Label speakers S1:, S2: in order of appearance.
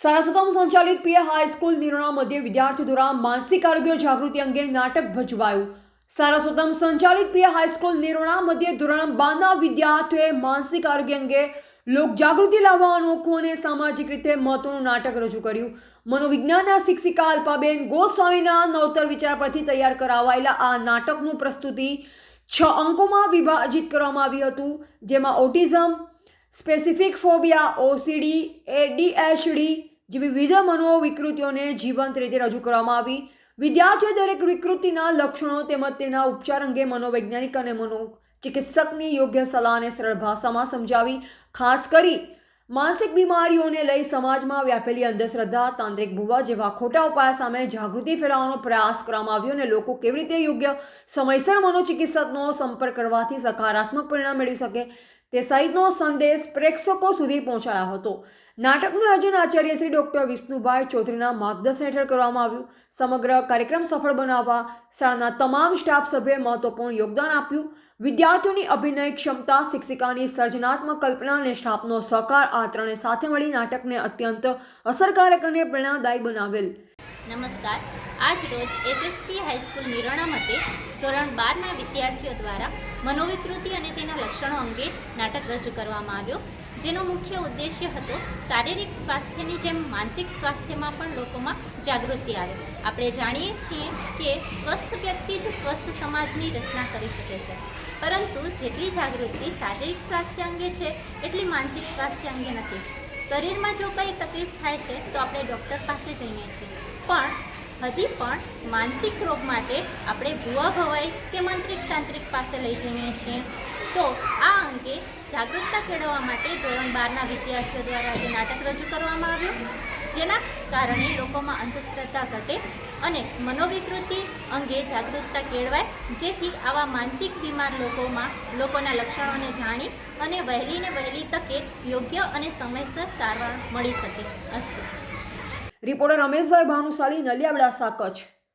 S1: સારાસુતમ સંચાલિત પીએ હાઈસ્કૂલ નિરોણા મધ્ય વિદ્યાર્થીઓ દ્વારા માનસિક આરોગ્ય જાગૃતિ અંગે નાટક ભજવાયું. સારાસુતમ સંચાલિત પીએ હાઈસ્કૂલ નિરોણા મધ્ય ધોરણ બારના વિદ્યાર્થીઓએ માનસિક આરોગ્ય અંગે લોક જાગૃતિ લાવવા અનોખું અને સામાજિક રીતે મહત્વનું નાટક રજૂ કર્યું. મનોવિજ્ઞાનના શિક્ષિકા અલ્પાબેન ગોસ્વામીના નવતર વિચાર પરથી તૈયાર કરાવાયેલા આ નાટકનું પ્રસ્તુતિ છ અંકોમાં વિભાજિત કરવામાં આવ્યું હતું, જેમાં autism, specific phobia, OCD, ADHD જેવી વિવિધ મનોવિકૃતિઓને જીવંત રીતે રજૂ કરવામાં આવી. વિદ્યાર્થીઓએ દરેક વિકૃતિના લક્ષણો તેમજ તેના ઉપચાર અંગે મનોવૈજ્ઞાનિક અને મનોચિકિત્સકની યોગ્ય યોગ્ય સલાહને સરળ ભાષામાં સમજાવી. ખાસ કરી, માનસિક બીમારીઓને લઈ સમાજમાં વ્યાપેલી અંધશ્રદ્ધા, તાંત્રિક ભૂવા જેવા ખોટા ઉપાય સામે જાગૃતિ ફેલાવવાનો પ્રયાસ કરવામાં આવ્યો અને લોકો કેવી રીતે યોગ્ય સમયસર મનોચિકિત્સકનો સંપર્ક કરવાથી સકારાત્મક પરિણામ મેળવી શકે. તે સહિતનો સંદેશ પ્રેક્ષકો સુધી પહોંચાડ્યો હતો. નાટકનું આયોજન આચાર્ય શ્રી ડૉક્ટર વિષ્ણુભાઈ ચૌધરીના માર્ગદર્શન હેઠળ કરવામાં આવ્યું. સમગ્ર કાર્યક્રમ સફળ બનાવવા શાળાના તમામ સ્ટાફ સભ્યએ મહત્વપૂર્ણ યોગદાન આપ્યું. વિદ્યાર્થીઓની અભિનય ક્ષમતા, શિક્ષિકાની સર્જનાત્મક કલ્પના અને સ્ટાફનો સહકાર આ ત્રણે સાથે મળી નાટકને અત્યંત અસરકારક અને પ્રેરણાદાયી બનાવેલ.
S2: નમસ્કાર. આજ રોજ એસએસપી હાઈસ્કૂલ નિરોણા મતે ધોરણ બારના વિદ્યાર્થીઓ દ્વારા મનોવિકૃતિ અને તેના લક્ષણો અંગે નાટક રજૂ કરવામાં આવ્યો. જેનો મુખ્ય ઉદ્દેશ્ય હતો શારીરિક સ્વાસ્થ્યની જેમ માનસિક સ્વાસ્થ્યમાં પણ લોકોમાં જાગૃતિ આવે. આપણે જાણીએ છીએ કે સ્વસ્થ વ્યક્તિ જ સ્વસ્થ સમાજની રચના કરી શકે છે. પરંતુ જેટલી જાગૃતિ શારીરિક સ્વાસ્થ્ય અંગે છે, એટલી માનસિક સ્વાસ્થ્ય અંગે નથી. શરીરમાં જો કંઈ તકલીફ થાય છે, તો આપણે ડૉક્ટર પાસે જઈએ છીએ. પણ હજી પણ માનસિક રોગ માટે આપણે ભૂવા ભવાઈ કે મંત્રિક તાંત્રિક પાસે લઈ જઈએ છીએ. તો આ અંગે જાગૃતતા કેળવવા માટે ધોરણ બારના વિદ્યાર્થીઓ દ્વારા આજે નાટક રજૂ કરવામાં આવ્યું. જેના કારણે લોકોમાં અંધશ્રદ્ધા ઘટે અને મનોવિકૃતિ અંગે જાગૃતતા કેળવાય. જેથી આવા માનસિક બીમાર લોકોમાં લોકોના લક્ષણોને જાણી અને વહેલી ને વહેલી તકે યોગ્ય અને સમયસર સારવાર મળી શકે. અસ્તુ.
S1: રિપોર્ટર રમેશભાઈ ભાનુશાલી નલિયાબડાસા કચ્છ